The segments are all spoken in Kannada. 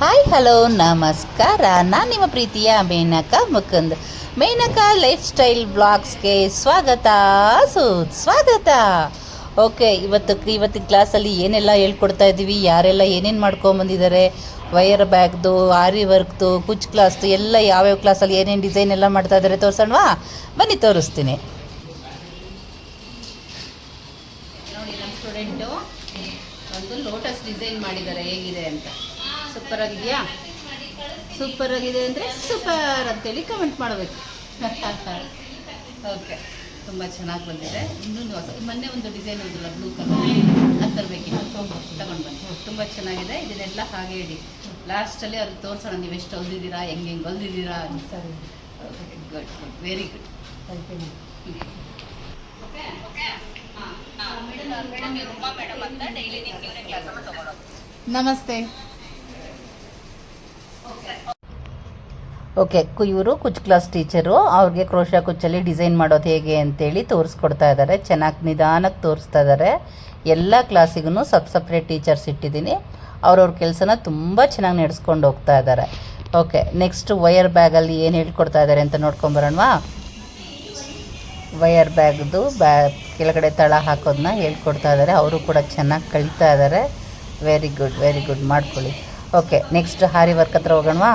ಹಾಯ್ ಹಲೋ ನಮಸ್ಕಾರ. ನಾನು ನಿಮ್ಮ ಪ್ರೀತಿಯ ಮೇನಕಾ ಮುಕುಂದ್. ಮೇನಕಾ ಲೈಫ್ ಸ್ಟೈಲ್ ಬ್ಲಾಗ್ಸ್ಗೆ ಸ್ವಾಗತ. ಸುಸ್ವಾಗತ ಓಕೆ ಇವತ್ತು ಇವತ್ತಿನ ಕ್ಲಾಸಲ್ಲಿ ಏನೆಲ್ಲ ಹೇಳ್ಕೊಡ್ತಾ ಇದ್ದೀವಿ, ಯಾರೆಲ್ಲ ಏನೇನು ಮಾಡ್ಕೊಂಬಂದಿದ್ದಾರೆ ವಯರ್ ಬ್ಯಾಗ್ದು ಆರಿ ವರ್ಕ್ದು ಕುಚ್ ಕ್ಲಾಸ್ದು ಎಲ್ಲ ಯಾವ್ಯಾವ ಕ್ಲಾಸಲ್ಲಿ ಏನೇನು ಡಿಸೈನ್ ಎಲ್ಲ ಮಾಡ್ತಾ ಇದ್ದಾರೆ ತೋರ್ಸೋಣವಾ? ಬನ್ನಿ ತೋರಿಸ್ತೀನಿ. ಒಂದು ಲೋಟಸ್ ಡಿಸೈನ್ ಮಾಡಿದ್ದಾರೆ, ಹೇಗಿದೆ ಅಂತ. ಸೂಪರ್ ಆಗಿದೆಯಾ? ಸೂಪರ್ ಆಗಿದೆ ಅಂದರೆ ಸೂಪರ್ ಅಂತೇಳಿ ಕಮೆಂಟ್ ಮಾಡಬೇಕು. ಓಕೆ ತುಂಬ ಚೆನ್ನಾಗಿ ಬಂದಿದೆ. ಇನ್ನೊಂದು ಹೊಸ ಮೊನ್ನೆ ಒಂದು ಡಿಸೈನ್ ಒಂದಿಲ್ಲ ಬ್ಲೂ ಕಲರ್ ಅದು ತರಬೇಕಿತ್ತು. ತಗೊಂಡು ಬಂದು ತುಂಬ ಚೆನ್ನಾಗಿದೆ. ಇದನ್ನೆಲ್ಲ ಹಾಗೆ ಇಡಿ. ಲಾಸ್ಟಲ್ಲಿ ಅವ್ರಿಗೆ ತೋರಿಸೋಣ ನೀವು ಎಷ್ಟು ಹೊಲ್ದಿದ್ದೀರಾ ಹೆಂಗೆ ಹೆಂಗೆ ಹೊಲ್ದಿದ್ದೀರಾ ಸರಿ. ಗುಡ್ ಗುಡ್ ವೆರಿ ಗುಡ್ ನಮಸ್ತೆ. ಓಕೆ ಇವರು, ಕುಚ್ ಕ್ಲಾಸ್ ಟೀಚರು, ಅವ್ರಿಗೆ ಕ್ರೋಶಾ ಕುಚ್ಚಲ್ಲಿ ಡಿಸೈನ್ ಮಾಡೋದು ಹೇಗೆ ಅಂತೇಳಿ ತೋರಿಸ್ಕೊಡ್ತಾ ಇದ್ದಾರೆ ಚೆನ್ನಾಗಿ ನಿಧಾನಕ್ಕೆ ತೋರಿಸ್ತಾ ಇದ್ದಾರೆ ಎಲ್ಲ ಕ್ಲಾಸಿಗೂ ಸಬ್ ಸಪ್ರೇಟ್ ಟೀಚರ್ಸ್ ಇಟ್ಟಿದ್ದೀನಿ. ಅವ್ರವ್ರ ಕೆಲಸನ ತುಂಬ ಚೆನ್ನಾಗಿ ನಡೆಸ್ಕೊಂಡು ಹೋಗ್ತಾ ಇದ್ದಾರೆ ಓಕೆ ನೆಕ್ಸ್ಟ್ ವಯರ್ ಬ್ಯಾಗಲ್ಲಿ ಏನು ಹೇಳ್ಕೊಡ್ತಾ ಇದ್ದಾರೆ ಅಂತ ನೋಡ್ಕೊಂಬರೋಣವಾ? ವಯರ್ ಬ್ಯಾಗ್ದು ಬ್ಯಾ ಕೆಳಗಡೆ ತಳ ಹಾಕೋದನ್ನ ಹೇಳ್ಕೊಡ್ತಾ ಇದ್ದಾರೆ ಅವರು ಕೂಡ ಚೆನ್ನಾಗಿ ಕಲಿತಾ ಇದ್ದಾರೆ ವೆರಿ ಗುಡ್ ವೆರಿ ಗುಡ್ ಮಾಡ್ಕೊಳ್ಳಿ. ಓಕೆ ನೆಕ್ಸ್ಟ್ ಹಾರಿ ವರ್ಕ್ ಹತ್ರ ಹೋಗೋಣವಾ?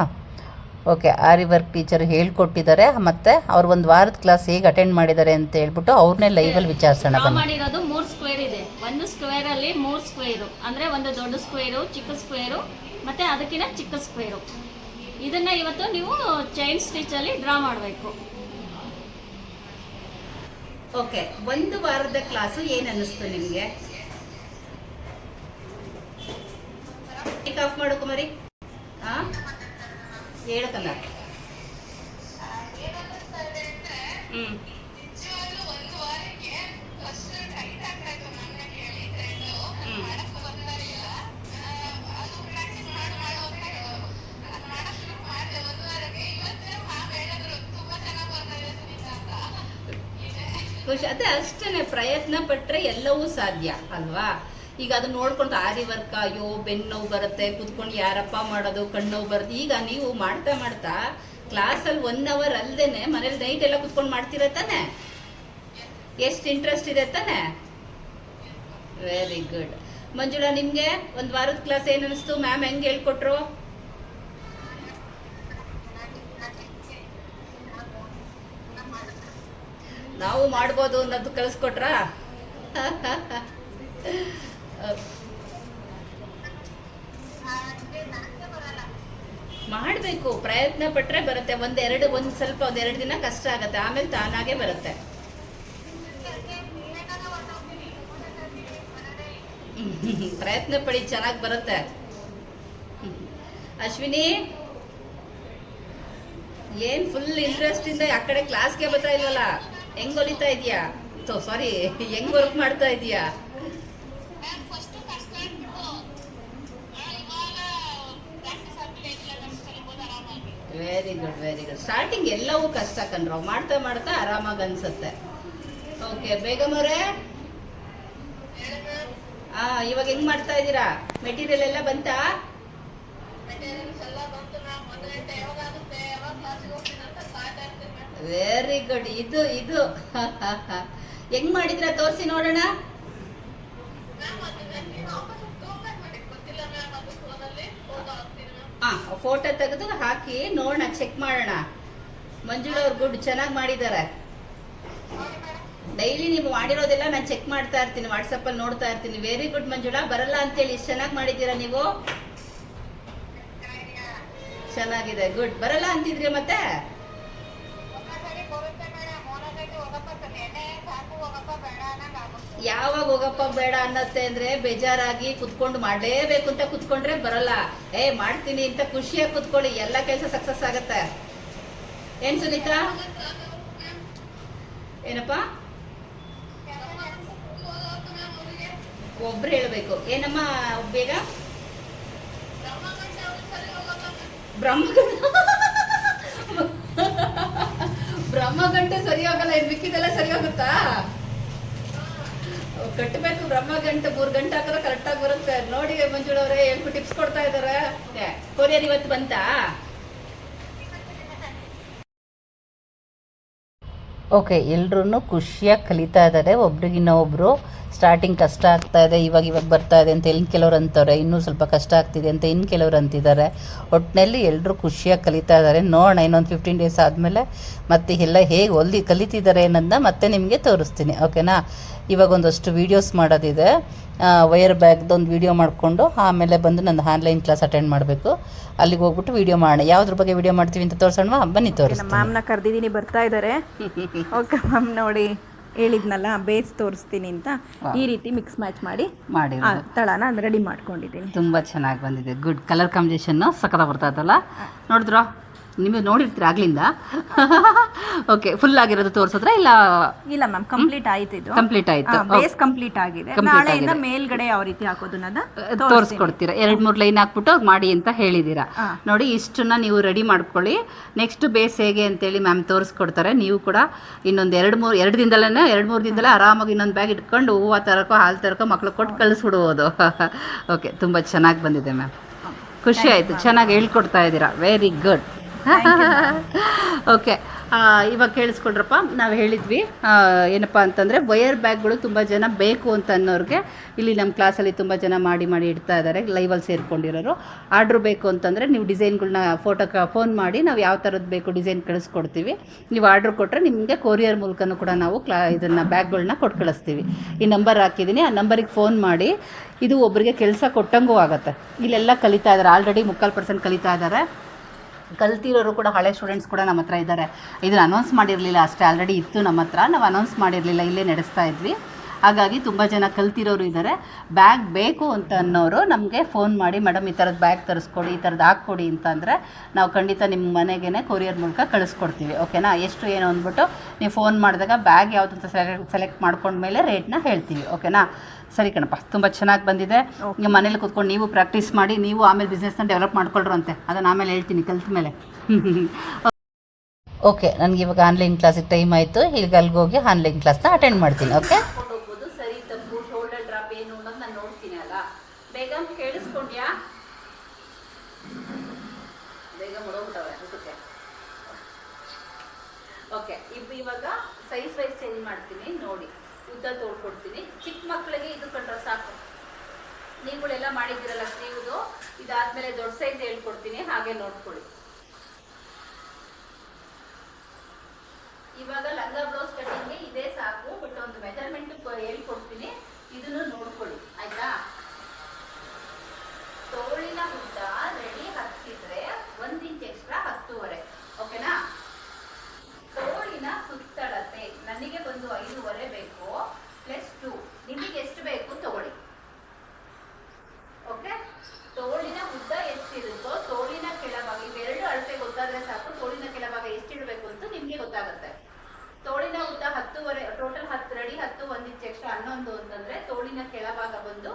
ಓಕೆ ಆರಿ ವರ್ಕ್ ಟೀಚರ್ ಹೇಳ್ಕೊಟ್ಟಿದ್ದಾರೆ ಮತ್ತು ಅವ್ರು ಒಂದು ವಾರದ ಕ್ಲಾಸ್ ಹೇಗೆ ಅಟೆಂಡ್ ಮಾಡಿದ್ದಾರೆ ಅಂತ ಹೇಳ್ಬಿಟ್ಟು ಅವ್ರನ್ನೇ ಲೈವಲ್ಲಿ ವಿಚಾರಿಸೋಣ ಬನ್ನಿ. ಮಾಡಿರೋದು ಮೂರು ಸ್ಕ್ವೇರ್ ಇದೆ. ಒಂದು ಸ್ಕ್ವೇರ್ ಅಲ್ಲಿ ಮೂರು ಸ್ಕ್ವೇರು ಅಂದ್ರೆ ಒಂದು ದೊಡ್ಡ ಸ್ಕ್ವೇರು ಚಿಕ್ಕ ಸ್ಕ್ವೇರು ಮತ್ತೆ ಅದಕ್ಕಿಂತ ಚಿಕ್ಕ ಸ್ಕ್ವೇರು ಇದನ್ನ ಇವತ್ತು ನೀವು ಚೈನ್ ಸ್ಟಿಚ್ ಅಲ್ಲಿ ಡ್ರಾ ಮಾಡಬೇಕು. ಓಕೆ ಒಂದು ವಾರದ ಕ್ಲಾಸು ಏನು ಅನ್ನಿಸ್ತು ನಿಮಗೆ? ಆಫ್ ಮಾಡು ಕುಮಾರಿ. ಹಾಂ ಅದೇ ಅಷ್ಟೇ ಪ್ರಯತ್ನ ಪಟ್ಟರೆ ಎಲ್ಲವೂ ಸಾಧ್ಯ ಅಲ್ವಾ? ಈಗ ಅದನ್ನ ನೋಡ್ಕೊಂಡು ಆರಿ ವರ್ಕ್, ಅಯ್ಯೋ, ಬೆನ್ನೋವು ನೋವು ಬರುತ್ತೆ, ಕುತ್ಕೊಂಡು ಯಾರಪ್ಪ ಮಾಡೋದು, ಕಣ್ಣೋವು ಬರುತ್ತೆ. ಈಗ ನೀವು ಮಾಡ್ತಾ ಮಾಡ್ತಾ ಕ್ಲಾಸಲ್ಲಿ ಒನ್ ಅವರ್ ಅಲ್ದೇನೆ ಮನೇಲಿ ನೈಟ್ ಎಲ್ಲ ಕುತ್ಕೊಂಡು ಮಾಡ್ತೀರ ತಾನೆ? ಎಷ್ಟು ಇಂಟ್ರೆಸ್ಟ್ ಇದೆ ತಾನೆ? ವೆರಿ ಗುಡ್ ಮಂಜುಳಾ, ನಿಮಗೆ ಒಂದು ವಾರದ ಕ್ಲಾಸ್ ಏನು ಅನಿಸ್ತು? ಮ್ಯಾಮ್ ಹೆಂಗೆ ಹೇಳ್ಕೊಟ್ರು? ನಾವು ಮಾಡ್ಬೋದು ಅನ್ನೋದು ಕಳಿಸ್ಕೊಟ್ರಾ? ಮಾಡಬೇಕು, ಪ್ರಯತ್ನ ಪಟ್ಟರೆ ಬರುತ್ತೆ. ಒಂದೆರಡು, ಒಂದು ಸ್ವಲ್ಪ, ಒಂದೆರಡು ದಿನ ಕಷ್ಟ ಆಗುತ್ತೆ. ಆಮೇಲೆ ತಾನಾಗೆ ಬರುತ್ತೆ. ಪ್ರಯತ್ನ ಪಡಿ, ಚೆನ್ನಾಗಿ ಬರುತ್ತೆ. ಅಶ್ವಿನಿ, ಏನ್ ಫುಲ್ ಇಂಟ್ರೆಸ್ಟ್ ಇಂದ ಆ ಕಡೆ ಕ್ಲಾಸ್ಗೆ ಬರ್ತಾ ಇಲ್ವಲ್ಲ? ಹೆಂಗ್ ಹೊಲಿತಾ ಇದೀಯಾ? ಸಾರಿ ಹೆಂಗ್ ವರ್ಕ್ ಮಾಡ್ತಾ ಇದೀಯಾ? ಗುಡ್ ವೆರಿ ಗುಡ್ ಸ್ಟಾರ್ಟಿಂಗ್ ಎಲ್ಲವೂ ಕಷ್ಟ ಕಣ್ರವ್ ಮಾಡ್ತಾ ಮಾಡ್ತಾ ಆರಾಮಾಗಿ ಅನ್ಸುತ್ತೆ. ಓಕೆ ಬೇಗ ಅವರೇ. ಆ, ಇವಾಗ ಹೆಂಗ್ ಮಾಡ್ತಾ ಇದ್ದೀರಾ? ಮೆಟೀರಿಯಲ್ ಎಲ್ಲ ಬಂತಾ? ವೆರಿ ಗುಡ್ ಇದು ಇದು. ಹೆಂಗ್ ಮಾಡಿದ್ರ ತೋರಿಸಿ ನೋಡೋಣ. ಫೋಟೋ ತೆಗೆದು ಹಾಕಿ ನೋಡೋಣ ಚೆಕ್ ಮಾಡೋಣ. ಮಂಜುಳ ಅವ್ರು ಗುಡ್ ಚೆನ್ನಾಗಿ ಮಾಡಿದ್ದಾರೆ ಡೈಲಿ ನೀವು ಮಾಡಿರೋದೆಲ್ಲ ನಾನು ಚೆಕ್ ಮಾಡ್ತಾ ಇರ್ತೀನಿ ವಾಟ್ಸಪ್ಪಲ್ಲಿ ನೋಡ್ತಾ ಇರ್ತೀನಿ. ವೆರಿ ಗುಡ್ ಮಂಜುಳಾ, ಬರಲ್ಲ ಅಂತೇಳಿ ಇಷ್ಟು ಚೆನ್ನಾಗಿ ಮಾಡಿದ್ದೀರಾ ನೀವು? ಚೆನ್ನಾಗಿದೆ ಗುಡ್ ಬರಲ್ಲ ಅಂತಿದ್ರಿ ಮತ್ತೆ? ಯಾವಾಗ ಹೋಗಪ್ಪ ಬೇಡ ಅನ್ನತ್ತೆ ಅಂದ್ರೆ ಬೇಜಾರಾಗಿ ಕುತ್ಕೊಂಡು ಮಾಡಲೇಬೇಕು ಅಂತ ಕುತ್ಕೊಂಡ್ರೆ ಬರಲ್ಲ. ಏ, ಮಾಡ್ತೀನಿ ಅಂತ ಖುಷಿಯಾಗಿ ಕುತ್ಕೊಳ್ಳಿ, ಎಲ್ಲ ಕೆಲಸ ಸಕ್ಸಸ್ ಆಗತ್ತೆ. ಏನ್ ಸುನೀತಾ? ಏನಪ್ಪ? ಒಬ್ರು ಹೇಳ್ಬೇಕು. ಏನಮ್ಮ ಬೇಗ? ಬ್ರಹ್ಮಗಂಡ ಬ್ರಹ್ಮಗಂಟು ಸರಿ ಹೋಗಲ್ಲ ಏನ್ ಮಿಕ್ಕಿದೆಲ್ಲ ಸರಿ ಹೋಗುತ್ತಾ ಕಟ್ಟಬೇಕು ಬ್ರಹ್ಮ ಗಂಟೆ ಮೂರ್ ಗಂಟೆ ಹಾಕಿದ್ರೆ ಕರೆಕ್ಟಾಗಿ ಬರುತ್ತೆ. ನೋಡಿ ಮಂಜುಳವ್ರೆ ಹೇಳ್ಬಿಟ್ಟು ಟಿಪ್ಸ್ ಕೊಡ್ತಾ ಇದಾರೆ? ಕೊರಿಯರ್ ಇವತ್ತು ಬಂತಾ? ಓಕೆ ಎಲ್ರೂ ಖುಷಿಯಾಗಿ ಕಲಿತಾ ಇದ್ದಾರೆ ಒಬ್ರಿಗಿನ್ನ ಒಬ್ಬರು ಸ್ಟಾರ್ಟಿಂಗ್ ಕಷ್ಟ ಆಗ್ತಾ ಇದೆ ಇವಾಗ ಇವಾಗ ಬರ್ತಾ ಇದೆ ಅಂತ ಇನ್ನು ಕೆಲವರು ಅಂತಾರೆ ಇನ್ನೂ ಸ್ವಲ್ಪ ಕಷ್ಟ ಆಗ್ತಿದೆ ಅಂತ ಇನ್ನು ಕೆಲವರು ಅಂತಿದ್ದಾರೆ. ಒಟ್ಟಿನಲ್ಲಿ ಎಲ್ಲರೂ ಖುಷಿಯಾಗಿ ಕಲಿತಾ ಇದ್ದಾರೆ ನೋಡೋಣ ಇನ್ನೊಂದು ಫಿಫ್ಟೀನ್ ಡೇಸ್ ಆದಮೇಲೆ ಮತ್ತೆ ಎಲ್ಲ ಹೇಗೆ ಹೊಲ್ದಿ ಕಲಿತಿದ್ದಾರೆ ಅನ್ನೋದನ್ನ ಮತ್ತೆ ನಿಮಗೆ ತೋರಿಸ್ತೀನಿ ಓಕೆನಾ? ಇವಾಗ ಒಂದಷ್ಟು ವೀಡಿಯೋಸ್ ಮಾಡೋದಿದೆ. ವೈರ್ ಬ್ಯಾಗ್ದೊಂದು ವೀಡಿಯೋ ಮಾಡಿಕೊಂಡು ಆಮೇಲೆ ಬಂದು ನಂದು ಆನ್ಲೈನ್ ಕ್ಲಾಸ್ ಅಟೆಂಡ್ ಮಾಡಬೇಕು. ಅಲ್ಲಿಗೆ ಹೋಗ್ಬಿಟ್ಟು ವೀಡಿಯೋ ಮಾಡೋಣ. ಯಾವ್ದ್ರ ಬಗ್ಗೆ ವೀಡಿಯೋ ಮಾಡ್ತೀವಿ ಅಂತ ತೋರಿಸೋಣ ಬನ್ನಿ ತೋರಿಸ್ತೀನಿ. ಮ್ಯಾಮ್ನ ಕರೆದಿದ್ದೀನಿ ಬರ್ತಾ ಇದ್ದಾರೆ ಓಕೆ ಮ್ಯಾಮ್ ನೋಡಿ. ಹೇಳಿದ್ನಲ್ಲ ಬೇಸ್ ತೋರಿಸ್ತೀನಿ ಅಂತ ಈ ರೀತಿ ಮಿಕ್ಸ್ ಮ್ಯಾಚ್ ಮಾಡಿ ಮಾಡಿ ತಳನ ರೆಡಿ ಮಾಡ್ಕೊಂಡಿದ್ದೀನಿ. ತುಂಬ ಚೆನ್ನಾಗಿ ಬಂದಿದೆ. ಗುಡ್ ಕಲರ್ ಕಾಂಬಿನೇಷನ್ ಸಖತ್ತ ಬರ್ತಾ ಇತ್ತಲ್ಲ? ನೋಡಿದ್ರೋ? ನೀವು ನೋಡಿರ್ತೀರ ಆಗ್ಲಿಂದ? ಓಕೆ ಫುಲ್ ಆಗಿರೋದು ತೋರಿಸಿದ್ರ ಇಲ್ಲ? ಇಲ್ಲ ಮ್ಯಾಮ್ ಕಂಪ್ಲೀಟ್ ಆಯ್ತು ಇದು. ಕಂಪ್ಲೀಟ್ ಆಯ್ತು. ಬೇಸ್ ಕಂಪ್ಲೀಟ್ ಆಗಿದೆ. ನಾಳೆಯಿಂದ ಮೇಲ್ಗಡೆ ಯಾವ ರೀತಿ ಹಾಕೋದು ಅನ್ನೋದ ತೋರಿಸ್ಕೊಡ್ತೀರಾ? ಎರಡು ಮೂರು ಲೈನ್ ಹಾಕ್ಬಿಟ್ಟು ಮಾಡಿ ಅಂತ ಹೇಳಿದ್ದೀರಾ ನೋಡಿ ಇಷ್ಟನ್ನ ನೀವು ರೆಡಿ ಮಾಡ್ಕೊಳ್ಳಿ. ನೆಕ್ಸ್ಟ್ ಬೇಸ್ ಹೇಗೆ ಅಂತೇಳಿ ಮ್ಯಾಮ್ ತೋರಿಸ್ಕೊಡ್ತಾರೆ. ನೀವು ಕೂಡ ಇನ್ನೊಂದು ಎರಡು ಮೂರು ಎರಡು ದಿನದಲ್ಲೇ ಎರಡು ಮೂರು ದಿನದಲ್ಲೇ ಆರಾಮಾಗಿ ಇನ್ನೊಂದು ಬ್ಯಾಗ್ ಇಟ್ಕೊಂಡು ಹೂವು ತರಕೋ ಹಾಲು ತರಕೋ ಮಕ್ಳು ಕೊಟ್ಟು ಕಳಿಸ್ಬಿಡ್ಬೋದು ಓಕೆ ತುಂಬ ಚೆನ್ನಾಗಿ ಬಂದಿದೆ ಮ್ಯಾಮ್ ಖುಷಿ ಆಯಿತು. ಚೆನ್ನಾಗಿ ಹೇಳ್ಕೊಡ್ತಾ ಇದ್ದೀರಾ. ವೆರಿ ಗುಡ್ ಓಕೆ ಇವಾಗ ಕೇಳಿಸ್ಕೊಂಡ್ರಪ್ಪ, ನಾವು ಹೇಳಿದ್ವಿ. ಏನಪ್ಪ ಅಂತಂದರೆ ವಯರ್ ಬ್ಯಾಗ್ಗಳು ತುಂಬ ಜನ ಬೇಕು ಅಂತ ಅನ್ನೋರಿಗೆ ಇಲ್ಲಿ ನಮ್ಮ ಕ್ಲಾಸಲ್ಲಿ ತುಂಬ ಜನ ಮಾಡಿ ಮಾಡಿ ಇಡ್ತಾ ಇದ್ದಾರೆ ಲೈವಲ್ಲಿ ಸೇರಿಕೊಂಡಿರೋರು. ಆರ್ಡ್ರ್ ಬೇಕು ಅಂತಂದರೆ ನೀವು ಡಿಸೈನ್ಗಳನ್ನ ಫೋಟೋ ಫೋನ್ ಮಾಡಿ ನಾವು ಯಾವ ಥರದ್ದು ಬೇಕು ಡಿಸೈನ್ ಕಳಿಸ್ಕೊಡ್ತೀವಿ. ನೀವು ಆರ್ಡ್ರ್ ಕೊಟ್ಟರೆ ನಿಮಗೆ ಕೊರಿಯರ್ ಮೂಲಕನೂ ಕೂಡ ನಾವು ಕ್ಲಾ, ಇದನ್ನು ಬ್ಯಾಗ್ಗಳನ್ನ ಕೊಟ್ಟು ಕಳಿಸ್ತೀವಿ. ಈ ನಂಬರ್ ಹಾಕಿದ್ದೀನಿ ಆ ನಂಬರಿಗೆ ಫೋನ್ ಮಾಡಿ ಇದು ಒಬ್ಬರಿಗೆ ಕೆಲಸ ಕೊಟ್ಟಂಗೂ ಆಗುತ್ತೆ. ಇಲ್ಲೆಲ್ಲ ಕಲಿತಾ ಇದ್ದಾರೆ ಆಲ್ರೆಡಿ ಮುಕ್ಕಾಲು ಪರ್ಸೆಂಟ್ ಕಲಿತಾ ಇದ್ದಾರೆ ಕಲ್ತಿರೋರು ಕೂಡ ಹಳೆ ಸ್ಟೂಡೆಂಟ್ಸ್ ಕೂಡ ನಮ್ಮ ಹತ್ರ ಇದ್ದಾರೆ. ಇದನ್ನ ಅನೌನ್ಸ್ ಮಾಡಿರಲಿಲ್ಲ ಅಷ್ಟೇ. ಆಲ್ರೆಡಿ ಇತ್ತು ನಮ್ಮ ಹತ್ರ. ನಾವು ಅನೌನ್ಸ್ ಮಾಡಿರಲಿಲ್ಲ. ಇಲ್ಲೇ ನಡೆಸ್ತಾ ಇದ್ವಿ. ಹಾಗಾಗಿ ತುಂಬ ಜನ ಕಲ್ತಿರೋರು ಇದ್ದಾರೆ ಬ್ಯಾಗ್ ಬೇಕು ಅಂತ ಅನ್ನೋರು ನಮಗೆ ಫೋನ್ ಮಾಡಿ ಮೇಡಮ್ ಈ ಥರದ್ದು ಬ್ಯಾಗ್ ತರಿಸ್ಕೊಡಿ ಈ ಥರದ್ದು ಹಾಕ್ಕೊಡಿ ಅಂತಂದರೆ ನಾವು ಖಂಡಿತ ನಿಮ್ಮ ಮನೆಗೇ ಕೊರಿಯರ್ ಮೂಲಕ ಕಳಿಸ್ಕೊಡ್ತೀವಿ. ಓಕೆನಾ ಎಷ್ಟು ಏನು ಅಂದ್ಬಿಟ್ಟು ನೀವು ಫೋನ್ ಮಾಡಿದಾಗ ಬ್ಯಾಗ್ ಯಾವುದು ಅಂತ ಸೆಲೆಕ್ಟ್ ಸೆಲೆಕ್ಟ್ ಮಾಡ್ಕೊಂಡ್ಮೇಲೆ ರೇಟ್ನ ಹೇಳ್ತೀವಿ. ಓಕೆನಾ ಸರಿ ಕಣಪ್ಪ ತುಂಬ ಚೆನ್ನಾಗಿ ಬಂದಿದೆ. ಈಗ ಮನೇಲಿ ಕೂತ್ಕೊಂಡು ನೀವು ಪ್ರಾಕ್ಟೀಸ್ ಮಾಡಿ ನೀವು ಆಮೇಲೆ ಬಿಸ್ನೆಸ್ನ ಡೆವಲಪ್ ಮಾಡ್ಕೊಳ್ರಂತೆ ಅದನ್ನು ಆಮೇಲೆ ಹೇಳ್ತೀನಿ ಕಲ್ತ ಮೇಲೆ. ಓಕೆ ನನಗೆ ಇವಾಗ ಆನ್ಲೈನ್ ಕ್ಲಾಸಿಗೆ ಟೈಮ್ ಆಯಿತು. ಈಗ ಅಲ್ಲಿಗೆ ಹೋಗಿ ಆನ್ಲೈನ್ ಕ್ಲಾಸ್ನ ಅಟೆಂಡ್ ಮಾಡ್ತೀನಿ ಓಕೆ ಹೋಗ್ಬೋದು ಸರಿ ತಪ್ಪು ಶೋಲ್ಡರ್ ಡ್ರಾಪ್ ಏನು ಅನ್ನೋದು ನಾನು ನೋಡ್ತೀನಿ ಅಲ್ಲ ಬೇಗ ಕೇಳಿಸ್ಕೊಂಡ್ಯಾ ಬೇಗ ಮುಡೋಗ್ಬಿಟ್ಟವೆ ಊಟಕ್ಕೆ ಓಕೆ ಇವ್ ಇವಾಗ ಸೈಜ್ ವೈಸ್ ಚೇಂಜ್ ಮಾಡ್ತೀನಿ, ನೋಡಿ. ಉದ್ದ ತೋಡ್ಕೊಡ್ತೀನಿ ಚಿಕ್ಕ ಮಕ್ಕಳಿಗೆ ಇದು ಕಂಡ್ರೆ ಸಾಕು. ನೀವುಗಳೆಲ್ಲ ಮಾಡಿದ್ದೀರಲ್ಲ ಸ್ಲೀವ್ದು ಇದಾದ್ಮೇಲೆ ದೊಡ್ಡ ಸೈಜ್ ಹೇಳ್ಕೊಡ್ತೀನಿ, ಹಾಗೆ ನೋಡ್ಕೊಳ್ಳಿ. ಇವಾಗ ಲಂಗ ಬ್ಲೌಸ್ ಕಟ್ಟಿಂಗ್ ಇದೇ ಸಾಕು ಬಟ್ ಒಂದು ಮೆಜರ್ಮೆಂಟ್ ಹೇಳ್ಕೊಡ್ತೀನಿ. ಇದನ್ನು ನೋಡ್ಕೊಳ್ಳಿ ಆಯ್ತಾ ತೋಳಿನ ಉದ್ದ ರೆಡಿ ಹತ್ತಿದ್ರೆ ಒಂದ್ ಇಂಚ್ ಎಕ್ಸ್ಟ್ರಾ ಹತ್ತುವರೆ ಓಕೆನಾ ತೋಳಿನ ಸುತ್ತಳತೆ ನನಗೆ ಒಂದು ಐದೂವರೆ ಬೇಕು ಪ್ಲಸ್ ಟು ನಿಮಗೆ ಎಷ್ಟು ಬೇಕು ತಗೊಳ್ಳಿ ಓಕೆ ತೋಳಿನ ಉದ್ದ ಎಷ್ಟಿರುತ್ತೋ ತೋಳಿನ ಕೆಳಭಾಗ ಇವೆರಡು ಅಳತೆ ಗೊತ್ತಾದ್ರೆ ಸಾಕು ತೋಳಿನ ಕೆಳಭಾಗ ಎಷ್ಟಿಡಬೇಕು ಅಂತ ನಿಮ್ಗೆ ಗೊತ್ತಾಗುತ್ತೆ ತೋಳಿನ ಉದ್ದ ಹತ್ತುವರೆ ಟೋಟಲ್ ಹತ್ತು ರೆಡಿ ಹತ್ತು ಒಂದ್ ಇಂಚ್ ಎಕ್ಸ್ಟ್ರಾ ಹನ್ನೊಂದು ಅಂತಂದ್ರೆ ತೋಳಿನ ಕೆಳಭಾಗ ಬಂದು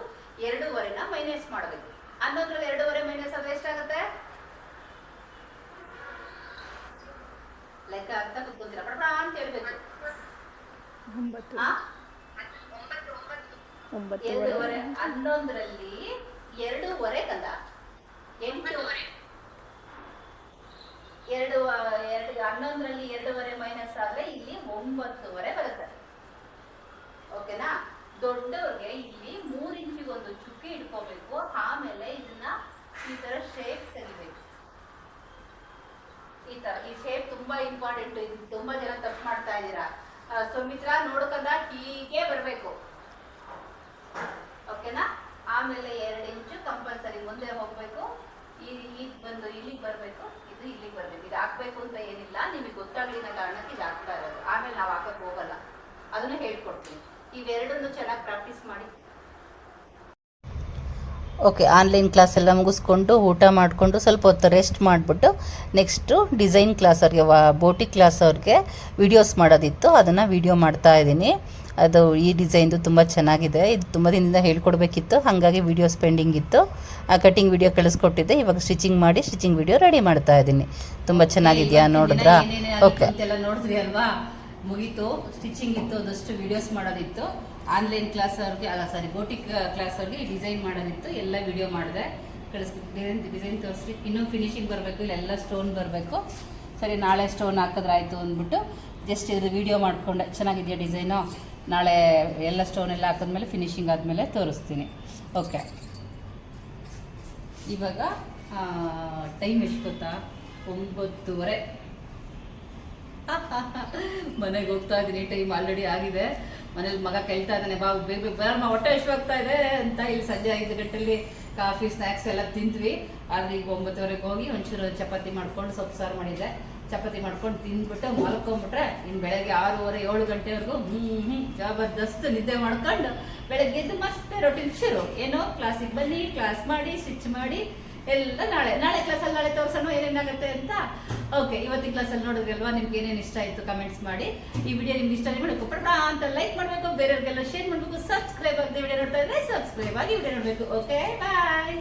ಎರಡೂವರೆನ ಮೈನಸ್ ಮಾಡಬೇಕು ಹನ್ನೊಂದ್ರಲ್ಲಿ ಎರಡೂವರೆ ಮೈನಸ್ ಆದ್ರೆ ಎಷ್ಟಾಗುತ್ತೆ ಲೆಕ್ಕ ಅಂತ ಕುತ್ಕೊಂತೀರ ಪಡ ಅಂತ ಹೇಳ್ಬೇಕು ಒಂಬತ್ತು. ಆ? ಒಂಬತ್ತು ಎರಡೂವರೆ ಹನ್ನೊಂದರಲ್ಲಿ ಎರಡೂವರೆ ಕಂದ. ಎಂಟು. ಎರಡು ಎರಡು ಹನ್ನೊಂದರಲ್ಲಿ ಎರಡೂವರೆ ಮೈನಸ್ ಆದ್ರೆ ಇಲ್ಲಿ ಒಂಬತ್ತುವರೆ ಬರುತ್ತೆ. ಓಕೆನಾ ದೊಡ್ಡವ್ರಿಗೆ ಇಲ್ಲಿ ಮೂರ್ ಇಂಚಿಗೆ ಒಂದು ಚುಕ್ಕಿ ಇಟ್ಕೋಬೇಕು ಆಮೇಲೆ ಇದನ್ನ ಈ ತರ ಶೇಪ್ ತೆಗಿಬೇಕು ಈ ತರ ಈ ಶೇಪ್ ತುಂಬಾ ಇಂಪಾರ್ಟೆಂಟ್ ಇದು ತುಂಬಾ ಜನ ತಪ್ಪು ಮಾಡ್ತಾ ಇದ್ದೀರಾ ಆ, ಸುಮಿತ್ರಾ, ನೋಡ್ಕೊಂಡ ಹೀಗೆ ಬರ್ಬೇಕು. ಓಕೆನಾ? ಆಮೇಲೆ ಎರಡು ಇಂಚು ಕಂಪಲ್ಸರಿ ಮುಂದೆ ಹೋಗ್ಬೇಕು. ಈಗ ಬಂದು ಇಲ್ಲಿಗೆ ಬರಬೇಕು. ಇದು ಇಲ್ಲಿಗೆ ಬರಬೇಕು. ಇದು ಹಾಕ್ಬೇಕು ಅಂತ ಏನಿಲ್ಲ. ನಿಮಗೆ ಗೊತ್ತಾಗ್ಲಿನ ಕಾರಣಕ್ಕೆ ಇದು ಹಾಕ್ತಾ ಇರೋದು. ಆಮೇಲೆ ನಾವು ಹಾಕಕ್ಕೆ ಹೋಗಲ್ಲ. ಅದನ್ನು ಹೇಳ್ಕೊಡ್ತೀವಿ ಇವೆರಡನ್ನು ಚೆನ್ನಾಗಿ ಪ್ರಾಕ್ಟೀಸ್ ಮಾಡಿ. ಓಕೆ ಆನ್ಲೈನ್ ಕ್ಲಾಸ್ ಎಲ್ಲ ಮುಗಿಸ್ಕೊಂಡು ಊಟ ಮಾಡಿಕೊಂಡು ಸ್ವಲ್ಪ ಹೊತ್ತು ರೆಸ್ಟ್ ಮಾಡಿಬಿಟ್ಟು ನೆಕ್ಸ್ಟು ಡಿಸೈನ್ ಕ್ಲಾಸ್ ಅವ್ರಿಗೆ ವಾ ಬೋಟಿ ಕ್ಲಾಸ್ ಅವ್ರಿಗೆ ವಿಡಿಯೋಸ್ ಮಾಡೋದಿತ್ತು. ಅದನ್ನು ವಿಡಿಯೋ ಮಾಡ್ತಾ ಇದ್ದೀನಿ. ಅದು ಈ ಡಿಸೈನ್ದು ತುಂಬ ಚೆನ್ನಾಗಿದೆ. ಇದು ತುಂಬ ದಿನದಿಂದ ಹೇಳ್ಕೊಡ್ಬೇಕಿತ್ತು. ಹಾಗಾಗಿ ವಿಡಿಯೋಸ್ ಪೆಂಡಿಂಗ್ ಇತ್ತು. ಆ ಕಟಿಂಗ್ ವೀಡಿಯೋ ಕಳಿಸ್ಕೊಟ್ಟಿದ್ದೆ. ಇವಾಗ ಸ್ಟಿಚಿಂಗ್ ಮಾಡಿ ಸ್ಟಿಚಿಂಗ್ ವೀಡಿಯೋ ರೆಡಿ ಮಾಡ್ತಾ ಇದ್ದೀನಿ. ತುಂಬ ಚೆನ್ನಾಗಿದೆಯಾ ನೋಡಿದ್ರಾ? ಓಕೆ. ಎಲ್ಲ ನೋಡಿದ್ವಿ ಅಲ್ವಾ? ಮುಗೀತು ಸ್ಟಿಚಿಂಗ್ ಇತ್ತು ಒಂದಷ್ಟು ವಿಡಿಯೋಸ್ ಮಾಡೋದಿತ್ತು. ಆನ್ಲೈನ್ ಕ್ಲಾಸ್ ಅವ್ರಿಗೆ, ಅಲ್ಲ ಸಾರಿ ಬೋಟಿಕ್ ಕ್ಲಾಸ್ ಅವ್ರಿಗೆ ಡಿಸೈನ್ ಮಾಡೋದಿತ್ತು, ಎಲ್ಲ ವಿಡಿಯೋ ಮಾಡಿದೆ. ಕಳಿಸ್ಬೇಕು ಡಿಸೈನ್ ಡಿಸೈನ್ ತೋರಿಸಿ, ಇನ್ನೂ ಫಿನಿಶಿಂಗ್ ಬರಬೇಕು, ಇಲ್ಲೆಲ್ಲ ಸ್ಟೋನ್ ಬರಬೇಕು. ಸರಿ, ನಾಳೆ ಸ್ಟೋನ್ ಹಾಕಿದ್ರಾಯ್ತು ಅಂದ್ಬಿಟ್ಟು ಜಸ್ಟ್ ಇದ್ರ ವಿಡಿಯೋ ಮಾಡಿಕೊಂಡೆ. ಚೆನ್ನಾಗಿದೆಯಾ ಡಿಸೈನು ನಾಳೆ ಎಲ್ಲ ಸ್ಟೋನ್ ಎಲ್ಲ ಹಾಕಿದ್ಮೇಲೆ ಫಿನಿಶಿಂಗ್ ಆದಮೇಲೆ ತೋರಿಸ್ತೀನಿ. ಓಕೆ ಇವಾಗ ಟೈಮ್ ಎಷ್ಟು ಗೊತ್ತಾ? ಒಂಬತ್ತುವರೆ. ಮನೆಗೆ ಹೋಗ್ತಾ ಇದ್ದೀನಿ ಟೈಮ್ ಆಲ್ರೆಡಿ ಆಗಿದೆ. ಮನೇಲಿ ಮಗ ಕೇಳ್ತಾ ಇದ್ದಾನೆ, ಬಾ, ಬೇಗ ಬೇಗ ಬರಮ್ಮ ಹೊಟ್ಟೆ ಆಗ್ತಾ ಇದೆ ಅಂತ ಇಲ್ಲಿ ಸಂಜೆ ಐದು ಗಂಟೆಲಿ ಕಾಫಿ ಸ್ನ್ಯಾಕ್ಸ್ ಎಲ್ಲ ತಿಂದ್ವಿ. ಆದ್ರೆ ಈಗ ಒಂಬತ್ತುವರೆಗೆ ಹೋಗಿ ಒಂಚೂರು ಚಪಾತಿ ಮಾಡ್ಕೊಂಡು ಸೊಪ್ಪು, ಸಾರು ಮಾಡಿದ್ದೆ ಚಪಾತಿ ಮಾಡ್ಕೊಂಡು ತಿಂದ್ಬಿಟ್ಟು ಮಲ್ಕೊಂಡ್ಬಿಟ್ರೆ ಇನ್ನು ಬೆಳಗ್ಗೆ ಆರೂವರೆ, ಏಳು ಗಂಟೆವರೆಗೂ ಹ್ಞೂ ಹ್ಞೂ ಜಬರ್ದಸ್ತ್ ನಿದ್ದೆ ಮಾಡ್ಕೊಂಡು ಬೆಳಗ್ಗೆ ಎದ್ದು ಮತ್ತೆ ರೊಟೀನ್ ಶುರು. ಏನೋ ಕ್ಲಾಸಿಗೆ ಬನ್ನಿ ಕ್ಲಾಸ್ ಮಾಡಿ ಸ್ವಿಚ್ ಮಾಡಿ ಎಲ್ಲ ನಾಳೆ ನಾಳೆ ಕ್ಲಾಸಲ್ಲಿ ನಾಳೆ ತೋರ್ಸೋಣ ಏನೇನಾಗುತ್ತೆ ಅಂತ. ಓಕೆ ಇವತ್ತಿನ ಕ್ಲಾಸಲ್ಲಿ ನೋಡಿದ್ರಲ್ವಾ ನಿಮ್ಗೆ ಏನೇನು ಇಷ್ಟ ಆಯಿತು ಕಮೆಂಟ್ಸ್ ಮಾಡಿ. ಈ ವಿಡಿಯೋ ನಿಮ್ಗೆ ಇಷ್ಟ ಮಾಡಬೇಕು ಪಟ ಅಂತ ಲೈಕ್ ಮಾಡಬೇಕು. ಬೇರೆಯವ್ರಿಗೆಲ್ಲ ಶೇರ್ ಮಾಡಬೇಕು. ಸಬ್ಸ್ಕ್ರೈಬ್ ಆಗದೆ ವಿಡಿಯೋ ನೋಡ್ತಾ ಇದ್ರೆ ಸಬ್ಸ್ಕ್ರೈಬ್ ಆಗಿ ವಿಡಿಯೋ ನೋಡಬೇಕು. Okay bye